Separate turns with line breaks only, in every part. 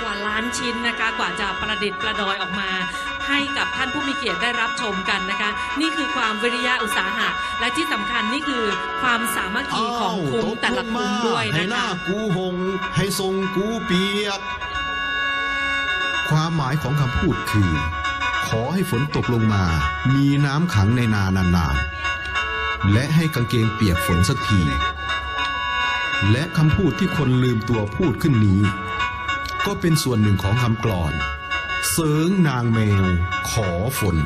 กว่าล้านชิ้นนะคะ กว่าจะประดิษฐ์ประดอยออกมา ให้กับท่านผู้มีเกียรติได้รับชมกันนะคะ นี่คือความวิริยะอุตสาหะ และที่สำคัญนี่คือความสามัคคีของคุ้มแต่ละคุ้มด้วย
ให้
นะ
หน้า
คะ
กูหง ให้ทรงกูเปียก ความหมายของคำพูดคือ ขอให้ฝนตกลงมา มีน้ำขังในนานานๆและให้กางเกงเปียกฝนสักทีและคำพูดที่คนลืมตัวพูดขึ้นนี้ ก็เป็นส่วนหนึ่งของคำกลอน เสริงนางแมว ขอฝน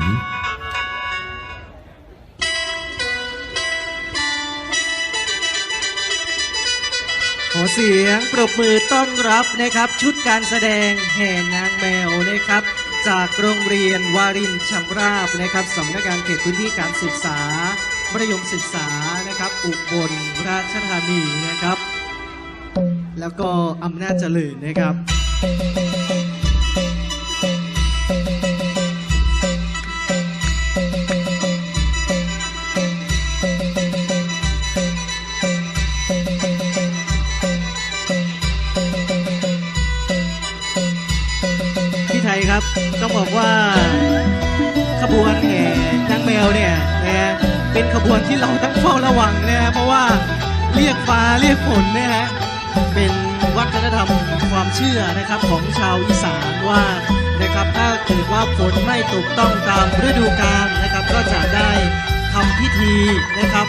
ขอเสียงปรบมือต้อนรับนะครับ ชุดการแสดงแห่นางแมวนะครับ จากโรงเรียนวารินชำราบนะครับสำนักงานเขตพื้นที่การศึกษามัธยมศึกษานะครับอุบลราชธานีนะครับ แล้วก็อำนาจเจริญนะครับ พี่ไทยครับต้องบอกว่าขบวนแห่นางแมวเนี่ยนะฮะเป็นขบวนที่เราต้องเฝ้าระวังนะฮะเพราะว่าเรียกฟ้าเรียกฝนนะฮะเป็น วัฒนธรรมความเชื่อนะครับของชาวอีสานว่านะครับถ้าเกิดว่าฝนไม่ตกต้องตามฤดูกาลนะครับ ก็จะได้ทำพิธีนะครับ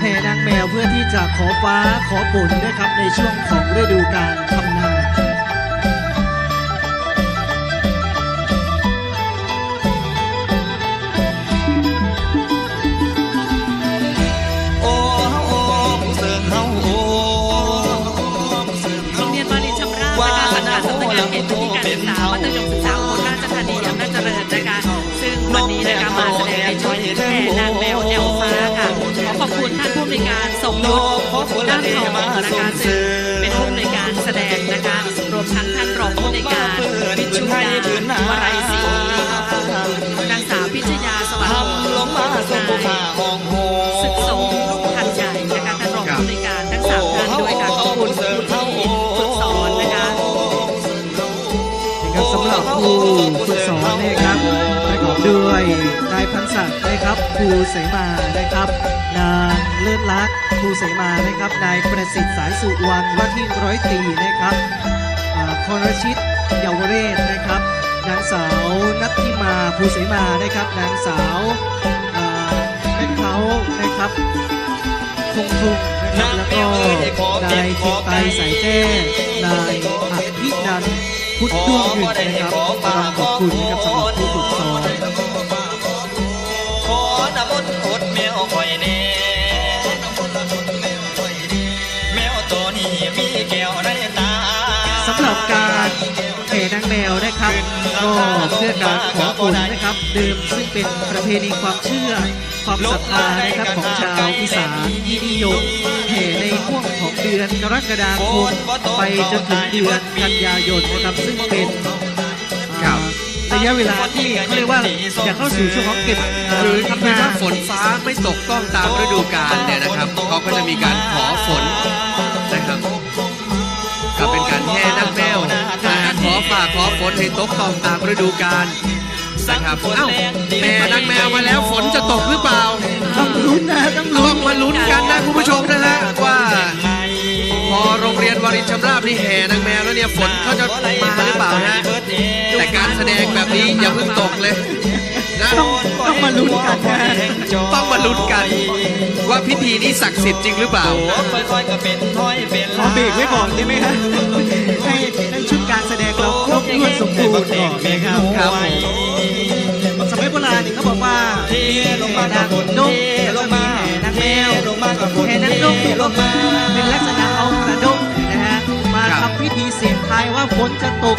แห่นางแมวเพื่อที่จะขอฟ้าขอฝนนะครับในช่วงของฤดูกาลทำนา
สั
งกัดสำนักงาเขตพื้นที่การศึกษามัธยมศึกษาอุบลราชธานีอำนาจเจริญนะคะซึ่งวันนี้นะคะมาแสดงในชุดแม่นางแมวแอลฟ้าค่ะขอขอบคุณท่านผู้อำนการสมยศด้านทองนะคะซึ่งเป็นผู้อำนการแสดงนะคะรวมทั้งท่านรองผู้ในการวิชุดาวรัยศรี นาย
พันศักดิ์นะครับครูเสมานะครับ นางเลิศลักษณ์ครูเสมานะครับ นายประสิทธิ์สายสุวรรณว่าที่ร้อยตรีนะครับอ่าพรชิตเยาวเรศนะครับ นางสาวนัทธิมาภูเสมานะครับ นางสาวอ่าแม่เขานะครับคงคงนะครับแล้วก็นายเทียนไตสายแจ้นายอภินันท์พุทธดวงหนึ่งนะครับต้องขอบคุณนะครับสำหรับผู้ฝึกสอน
แมวคอยแน่แมวตัวนี้มีแก้วในตา
สำหรับการแห่นางแมวนะครับก็เพื่อการขอฝนนะครับเดิมซึ่งเป็นประเพณีความเชื่อความศรัทธานะครับของชาวอีสานที่นิยมแห่ในห่วงของเดือนกรกฎาคมไปจนถึงเดือนกันยายนนะครับซึ่งเป็นอ่ระยะเวลาที่เขาเรียกว่าจะเข้าสู่ช่วงของเก็บ
คือ
ทำนา
ฝนฟ้าไม่ตกต้องตามฤดูกาลเนี่ยนะครับเขาก็จะมีการขอฝนนะครับก็เป็นการแห่นางแมวนะฮะขอฝ่าขอฝนให้ตกต้องตามฤดูกาลนะครับเอ้าแม่นางแมวมาแล้วฝนจะตกหรือเปล่า
ต้องลุ้นนะต้อง
ต้
ลุ้
อนงมาลุ้นกันนะคุณผู้ชมนะฮะว่า พอโรงเรียนวารินชำราบนี่แห่นางแมวแล้ว เนี่ยฝนเขาจะมาหรือเปล่าฮะแต่การแสดงแบบนี้อย่าเพิ่งตกเลยนะ
ต้องต้องมาลุ้นกันนะ
ต้องมาลุ้นกัน ว่าพิธีนี้ศักดิ์สิทธิ์จริงหรือเปล่า
ค่อยๆก็เป็นถ้อยเป็น
ขอเบรกไว้ก่อนได้ไหมฮะให้ให้ชุดการแสดงเราครบถ้วนสมบูรณ์ก่อนนะครับ
ครับผม
สมัยโบราณนี่เขาบอกว่ามีแห่นางนกแล้วก็มีแห่นางแมว
ลงมากับฝน
แห่นางนกเนี่ยก็มาเป็นลักษณะเอากระดก ทำพิธีเสียงทายว่าฝนจะตก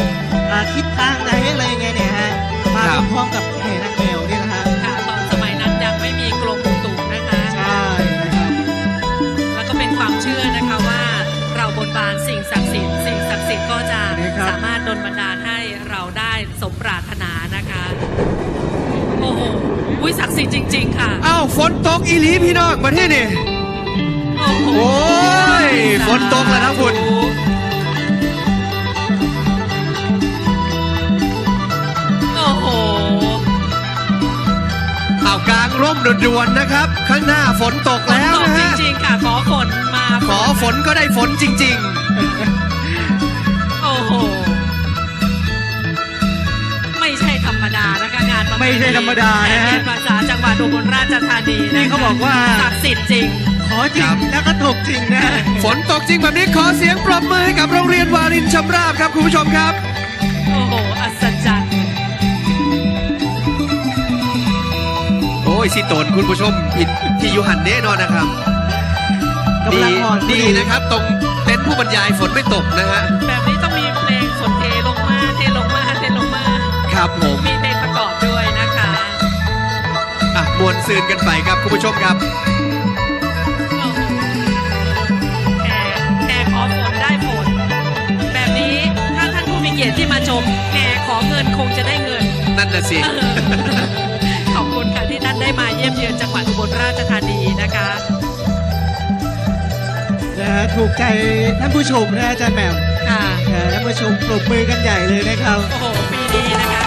อ่าทิศทางไหนอะไรไงเนี่ยฮะ มา
ครับ
พร้อมๆกับแห่นางแมวนี่นะฮะ
ค่ะตอนสมัยนั้นยังไม่มีกรมอุตุนะคะ
ใช่นะครับ
แล้วก็เป็นความเชื่อนะคะว่าเราบนบานสิ่งศักดิ์สิทธิ์สิ่งศักดิ์สิทธิ์ก็จะ
นะครับ
สามารถดลบันดาลให้เราได้สมปรารถนานะคะโอ้โหอุ้ยศักดิ์สิทธิ์จริง ๆ ค่ะ
อ้าวฝนตกอีหลีพี่น้องมาที่นี่
โอ้โห
โอ้ยฝนตกแล้วนะคุณ ร่มด่วนๆนะครับ ข้างหน้าฝนตก
ฝน
แล้ว
ตก
นะ
จ
ฮะ
ริงๆค่ะขอฝนมา
ขอฝนก็ได้ฝนจริง
โอ้โห ไม่ใช่ธรรมดานะคะงานประเพณี
ไม่ใช่ธรรมดานะฮะ
แห่ภาษาจังหวัดอุบลราชธานีะคะ
นี่เขาบอกว่า
ศักดิ์สิทธิ์จริง
ขอจริงแล้วก็ตกจริงนะ
ๆ ฝนตกจริงแบบนี้ขอเสียงปรบมือให้กับโรงเรียนวารินชำราบครับคุณผู้ชมครับ
โอ้โห อัศ ย์
โอ้ยสิโตนคุณผู้ชมผิดที่ยูหันแน่นอนนะครับ
กำลังอ่อน
ดี
พอดี
นะครับ ตรงเต็นท์ผู้บรรยายฝนไม่ตกนะฮะ
แบบนี้ต้องมีเพลงฝนเทลงมาเทลงมาเทลงมา
ครับผม
มีเพลงประกอบด้วยนะคะ
อะมวนซืนกันไปครับคุณผู้ชมครับ
โอ้โหแห่แห่ขอฝนได้ฝนแบบนี้ถ้าท่านผู้มีเกียรติที่มาชมแห่ขอเงินคงจะได้เงิน
นั่นน่ะสิ
เออ ขอบคุณค่ะที่ท่านได้มาเยี่ยมเยือนจังหวัดอุบลราชธานีนะคะ
นะฮะถูกใจท่านผู้ชมนะอาจารย์แหม่ม
ค่ะ
นะท่านผู้ชมปรบมือกันใหญ่เลยนะครับ
โอ้โหปีนี้นะคะ